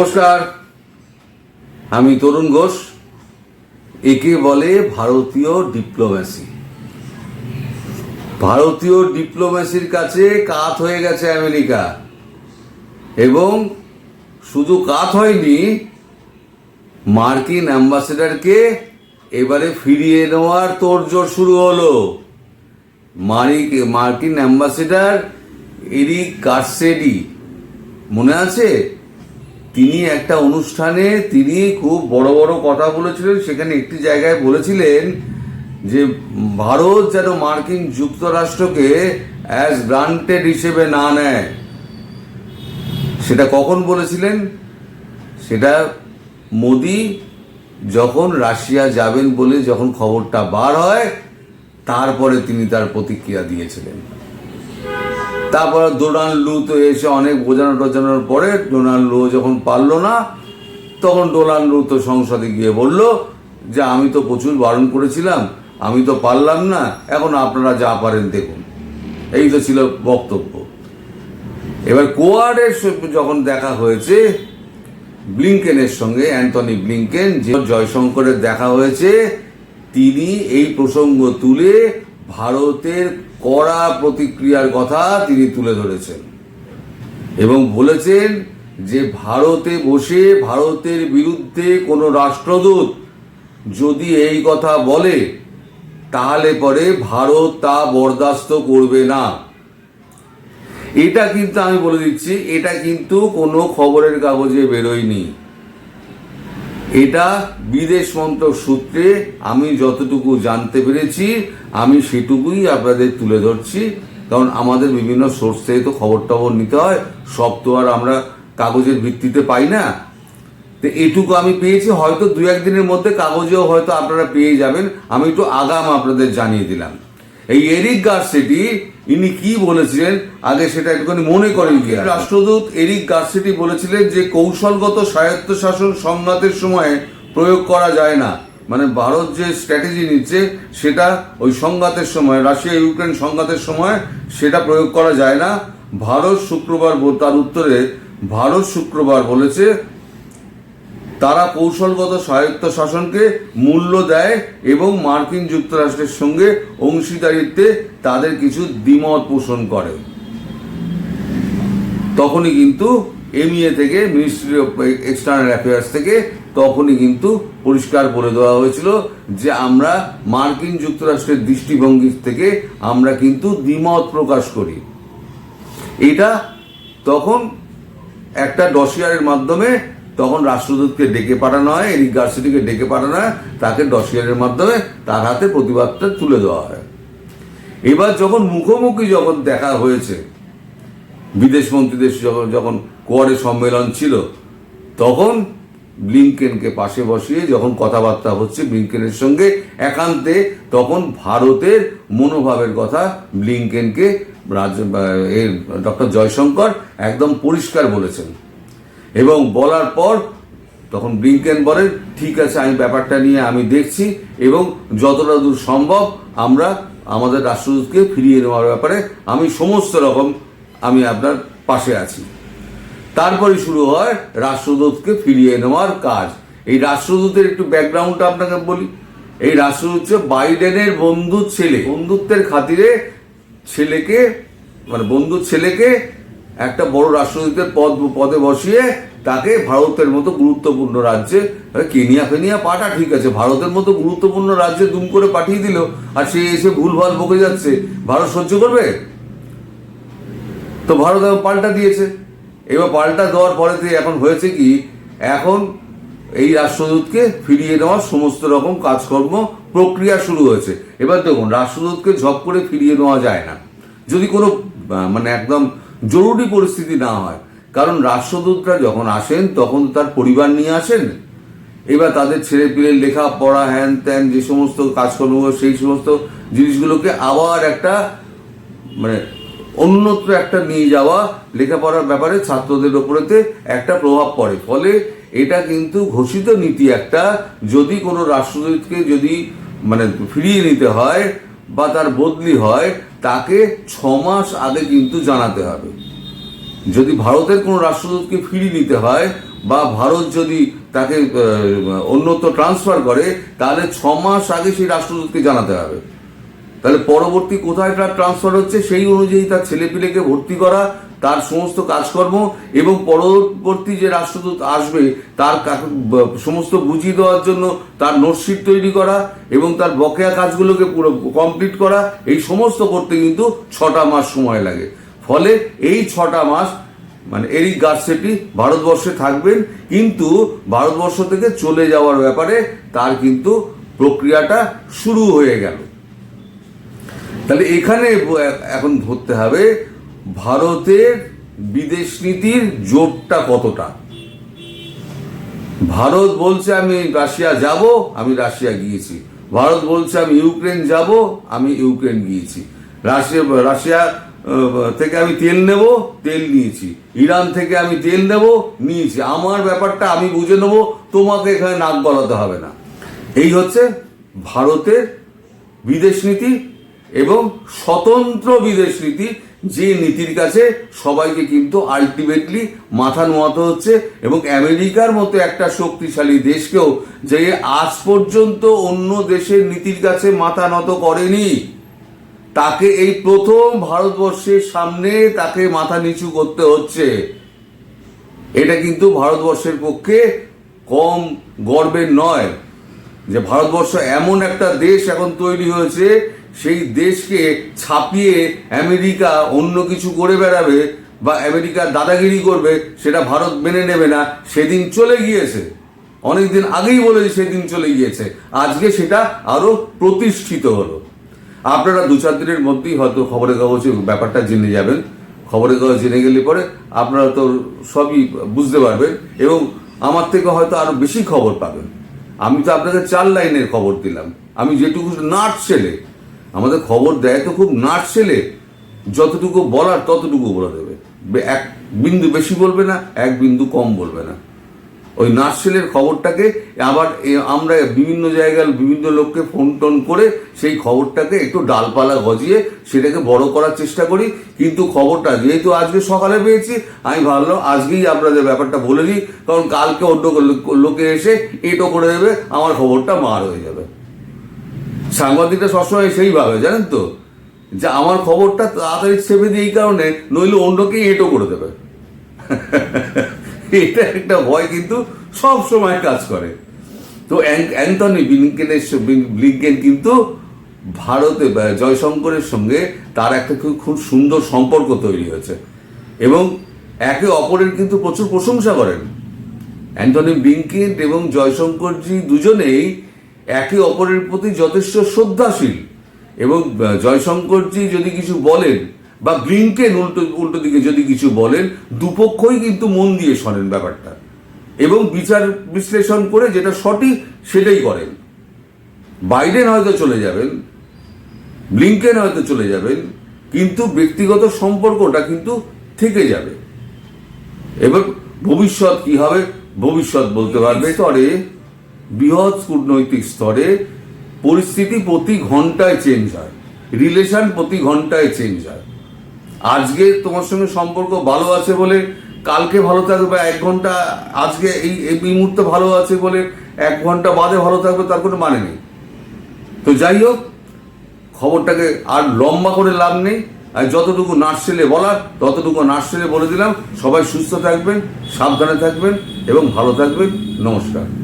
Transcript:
নমস্কার। আমি তরুণ ঘোষ, একে বলে ভারতীয় ডিপ্লোম্যাসি। ভারতীয় ডিপ্লোম্যাসির কাছে কাত হয়ে গেছে আমেরিকা, এবং শুধু কাত হয়নি, মার্কিন অ্যাম্বাসেডারকে এবারে ফিরিয়ে নেওয়ার তোড়জোড় শুরু হলো। মারিক, মার্কিন অ্যাম্বাসেডার এরিক গার্সেডি মনে আছে? তিনি একটা অনুষ্ঠানে তিনি খুব বড় বড় কথা বলেছিলেন, সেখানে একটি জায়গায় বলেছিলেন যে ভারত যেন মার্কিন যুক্তরাষ্ট্রকে অ্যাজ গ্রান্টেড হিসেবে না নেয়। সেটা কখন বলেছিলেন? সেটা মোদি যখন রাশিয়া যাবেন বলে যখন খবরটা বার হয়, তারপরে তিনি তার প্রতিক্রিয়া দিয়েছিলেন। তারপর ডোনাল্ড লু তো এসে অনেক বোঝানো টোঝানোর পরে ডোনাল্ড লু যখন পারল না, তখন ডোনাল্ড লু তো সংসদে গিয়ে বলল যে, আমি তো প্রচুর বারণ করেছিলাম, আমি তো পারলাম না, এখন আপনারা যা পারেন দেখুন। এই তো ছিল বক্তব্য। এবার কোয়াডের যখন দেখা হয়েছে, ব্লিংকেনের সঙ্গে, অ্যান্টনি ব্লিংকেন, যে জয়শঙ্করের দেখা হয়েছে, তিনি এই প্রসঙ্গ তুলে ভারতের কড়া প্রতিক্রিয়ার কথা তিনি তুলে ধরেছেন এবং বলেছেন যে ভারতে বসে ভারতের বিরুদ্ধে কোনো রাষ্ট্রদূত যদি এই কথা বলে, তাহলে পরে ভারত তা বরদাস্ত করবে না। এটা কিন্তু আমি বলে দিচ্ছি, এটা কিন্তু কোনো খবরের কাগজে বেরোয়নি। এটা বিদেশ মন্ত্রক সূত্রে আমি যতটুকু জানতে পেরেছি, আমি সেটুকুই আপনাদের তুলে ধরছি। কারণ আমাদের বিভিন্ন সোর্স থেকে তো খবর টবর নিতে হয়, সব তো আর আমরা কাগজের ভিত্তিতে পাই না। তো এটুকু আমি পেয়েছি, হয়তো দু একদিনের মধ্যে কাগজেও হয়তো আপনারা পেয়ে যাবেন। আমি একটু আগাম আপনাদের জানিয়ে দিলাম। এই এরিক গার্সেটি, ইনি কি বলেছিলেন? আগে সেটা একটুখানি মনে করেন কি রাষ্ট্রদূত এরিক গার্সেটি বলেছিলেন যে, কৌশলগত স্বায়ত্তশাসন সংঘাতের সময় প্রয়োগ করা যায় না। মানে ভারত যে স্ট্র্যাটেজি নিচ্ছে, সেটা ওই সংঘাতের সময়, রাশিয়া ইউক্রেন সংঘাতের সময়, সেটা প্রয়োগ করা যায় না। ভারত শুক্রবার তার উত্তরে, ভারত শুক্রবার বলেছে তারা কৌশলগত স্বায়ত্ত শাসনকে মূল্য দেয় এবং মার্কিন যুক্তরাষ্ট্রের সঙ্গে অংশীদারিত্বে তাদের কিছু দ্বিমত পোষণ করে। তখনই কিন্তু এমইএ থেকে মিনিস্ট্রি অফ এক্সটার্নাল অ্যাফেয়ার্স থেকে তখনই কিন্তু পরিষ্কার বলে দেওয়া হয়েছিল যে আমরা মার্কিন যুক্তরাষ্ট্রের দৃষ্টিভঙ্গি থেকে আমরা কিন্তু দ্বিমত প্রকাশ করি। এটা তখন একটা ডসিয়ারের মাধ্যমে তখন রাষ্ট্রদূতকে ডেকে পাঠানো হয়, এরিক গার্সিটিকে ডেকে পাঠানো হয়, তাকে ডসিয়ারের মাধ্যমে তার হাতে প্রতিবাদটা তুলে দেওয়া হয়। এবার যখন মুখোমুখি যখন দেখা হয়েছে, বিদেশ মন্ত্রীদের যখন যখন কোয়ারে সম্মেলন ছিল, তখন ব্লিংকেনকে পাশে বসিয়ে যখন কথাবার্তা হচ্ছে ব্লিংকেনের সঙ্গে একান্তে, তখন ভারতের মনোভাবের কথা ব্লিংকেনকে ডক্টর জয়শঙ্কর একদম পরিষ্কার বলেছেন। এবং বলার পর তখন ব্লিংকেন বলেন ঠিক আছে, আমি ব্যাপারটা নিয়ে আমি দেখছি এবং যতটা দূর সম্ভব আমরা আমাদের রাষ্ট্রদূতকে ফিরিয়ে নেওয়ার ব্যাপারে আমি সমস্ত রকম আমি আপনার পাশে আছি। তারপরে শুরু হয় রাষ্ট্রদূতকে ফিরিয়ে নেওয়ার কাজ। এই রাষ্ট্রদূতের একটু ব্যাকগ্রাউন্ডটা আপনাকে বলি। এই রাষ্ট্রদূত বাইডেনের বন্ধুর ছেলে। বন্ধুত্বের খাতিরে ছেলেকে মানে বন্ধুর ছেলেকে একটা বড় রাষ্ট্রদূতের পদ পদে বসিয়ে তাকে ভারতের মতো গুরুত্বপূর্ণ রাজ্যে কেনিয়া ফেনিয়া পাঠা ঠিক আছে, ভারতের মতো গুরুত্বপূর্ণ রাজ্যে দুম করে পাঠিয়ে দিল, আর সে এসে ভুলভাল বকে যাচ্ছে। ভারত সহ্য করবে? তো ভারত পাল্টা দিয়েছে। এবার পাল্টা দেওয়ার পরে থেকে এখন হয়েছে কি, এখন এই রাষ্ট্রদূতকে ফিরিয়ে নেওয়ার সমস্ত রকম কাজকর্ম প্রক্রিয়া শুরু হয়েছে। এবার দেখুন, রাষ্ট্রদূতকে ঝপ করে ফিরিয়ে নেওয়া যায় না। যদি কোনো মানে একদম জরুরি পরিস্থিতি না হয়। কারণ রাষ্ট্রদূতরা যখন আসেন, তখন তার পরিবার নিয়ে আসেন। এবার তাদের ছেলে পিলের লেখা, পড়া, হ্যান ত্যান, যে সমস্ত কাজকর্ম, সেই সমস্ত জিনিসগুলোকে আবার একটা মানে অন্যত্র একটা নিয়ে যাওয়া লেখাপড়ার ব্যাপারে ছাত্রদের ওপরেতে একটা প্রভাব পড়ে। ফলে এটা কিন্তু ঘোষিত নীতি একটা, যদি কোনো রাষ্ট্রদূতকে যদি মানে ফিরিয়ে নিতে হয় বা তার বদলি হয় তাকে ছ মাস আগে কিন্তু জানাতে হবে। যদি ভারতের কোনো রাষ্ট্রদূতকে ফিরিয়ে নিতে হয় বা ভারত যদি তাকে অন্যত্র ট্রান্সফার করে, তাহলে ছ মাস আগে সেই রাষ্ট্রদূতকে জানাতে হবে। তাহলে পরবর্তী কোথায় তার ট্রান্সফার হচ্ছে সেই অনুযায়ী তার ছেলেপিলেকে ভর্তি করা তার সমস্ত কাজকর্ম এবং পরবর্তী যে রাষ্ট্রদূত আসবে, তার সমস্ত বুঝিয়ে দেওয়ার জন্য তার নোটশিট তৈরি করা এবং তার বকেয়া কাজগুলোকে পুরো কমপ্লিট করা, এই সমস্ত করতে কিন্তু ছটা মাস সময় লাগে। ফলে এই ছটা মাস মানে এরিক গার্সেটি ভারতবর্ষে থাকবেন, কিন্তু ভারতবর্ষ থেকে চলে যাওয়ার ব্যাপারে তার কিন্তু প্রক্রিয়াটা শুরু হয়ে গেল। তাহলে এখানে এখন ধরতে হবে ভারতের বিদেশ নীতির জোরটা কতটা? ভারত বলছে, আমি রাশিয়া যাব, আমি রাশিয়া গিয়েছি। ভারত বলছে, আমি ইউক্রেন যাব, আমি ইউক্রেন গিয়েছি। রাশিয়া রাশিয়া থেকে আমি তেল নেব, তেল নিয়েছি। ইরান থেকে আমি তেল নেব, নিয়েছি। আমার ব্যাপারটা আমি বুঝে নেব, তোমাকে এখানে নাক গলাতে হবে না। এই হচ্ছে ভারতের বিদেশ নীতি এবং স্বতন্ত্র বিদেশ নীতি যে নীতির কাছে সবাইকে কিন্তু আলটিমেটলি মাথা নোয়াতে হচ্ছে এবং আমেরিকার মতো একটা শক্তিশালী দেশকেও যে আজ পর্যন্ত অন্য দেশের নীতির কাছে মাথা নত করেনি, তাকে এই প্রথম ভারতবর্ষের সামনে তাকে মাথা নিচু করতে হচ্ছে। এটা কিন্তু ভারতবর্ষের পক্ষে কম গর্বের নয় যে ভারতবর্ষ এমন একটা দেশ এখন তৈরি হয়েছে সেই দেশকে ছাপিয়ে আমেরিকা অন্য কিছু করে বেড়াবে বা আমেরিকা দাদাগিরি করবে, সেটা ভারত মেনে নেবে না, সেদিন চলে গিয়েছে। অনেকদিন আগেই বলেছে সেদিন চলে গিয়েছে। আজকে সেটা আরও প্রতিষ্ঠিত হলো। আপনারা দু চার দিনের মধ্যেই হয়তো খবরের কাগজে ব্যাপারটা জেনে যাবেন। খবরের কাগজ জেনে গেলে পরে আপনারা তো সবই বুঝতে পারবেন এবং আমার থেকে হয়তো আরও বেশি খবর পাবেন। আমি তো আপনাকে চার লাইনের খবর দিলাম। আমি যেটুকু নাট ছেলে আমাদের খবর দেয় তো খুব নাট ছেলে, যতটুকু বলার ততটুকু বলে দেবে। এক বিন্দু বেশি বলবে না, এক বিন্দু কম বলবে না। ওই নার্সেলের খবরটাকে আবার আমরা বিভিন্ন জায়গায় বিভিন্ন লোককে ফোন টোন করে সেই খবরটাকে একটু ডালপালা গজিয়ে সেটাকে বড় করার চেষ্টা করি। কিন্তু খবরটা যেহেতু আজকে সকালে পেয়েছি, আমি ভাবলাম আজকেই আপনাদের ব্যাপারটা বলে দিই, কারণ কালকে অন্য লোকে এসে এটো করে দেবে, আমার খবরটা মার হয়ে যাবে। সাংবাদিকটা সবসময় সেই ভাবে, জানেন তো? যে আমার খবরটা তাড়াতাড়ি ছেপে দিই এই কারণে, নইলে অন্যকেই এটো করে দেবে। এটা একটা ভয় কিন্তু সব সময় কাজ করে। তো অ্যাং- অ্যান্টনি ব্লিংকেনের স- কিন্তু ভারতে জয়শঙ্করের সঙ্গে তার একটা খুব সুন্দর সম্পর্ক তৈরি হয়েছে। এবং একে অপরের কিন্তু প্রচুর প্রশংসা করেন। অ্যান্টনি ব্লিংকেন এবং জয়শঙ্করজি দুজনেই একে অপরের প্রতি যথেষ্ট শ্রদ্ধাশীল। এবং জয়শঙ্করজি যদি কিছু বলেন বা ব্লিংকেন উল্টো উল্টো দিকে যদি কিছু বলেন, দুপক্ষই কিন্তু মন দিয়ে শোনেন ব্যাপারটা। এবং বিচার বিশ্লেষণ করে যেটা সঠিক সেটাই করেন। বাইডেন হয়তো চলে যাবেন, ব্লিংকেন হয়তো চলে যাবেন, কিন্তু ব্যক্তিগত সম্পর্কটা কিন্তু থেকে যাবে। এবার ভবিষ্যৎ কি হবে? ভবিষ্যৎ বলতে পারবে স্তরে বৃহৎ কূটনৈতিক স্তরে পরিস্থিতি প্রতি ঘন্টায় চেঞ্জ হয় রিলেশন প্রতি ঘন্টায় চেঞ্জ হয়। আজকে তোমার সঙ্গে সম্পর্ক ভালো আছে বলে কালকে ভালো থাকবে বা এক ঘণ্টা আজকে এই এই মুহূর্তে ভালো আছে বলে এক ঘণ্টা বাদে ভালো থাকবে তার কোনো মানে নেই। তো যাই হোক, খবরটাকে আর লম্বা করে লাভ নেই। আর যতটুকু নার্সেলে বলার, ততটুকু নার্সেলে বলে দিলাম। সবাই সুস্থ থাকবেন, সাবধানে থাকবেন এবং ভালো থাকবেন। নমস্কার।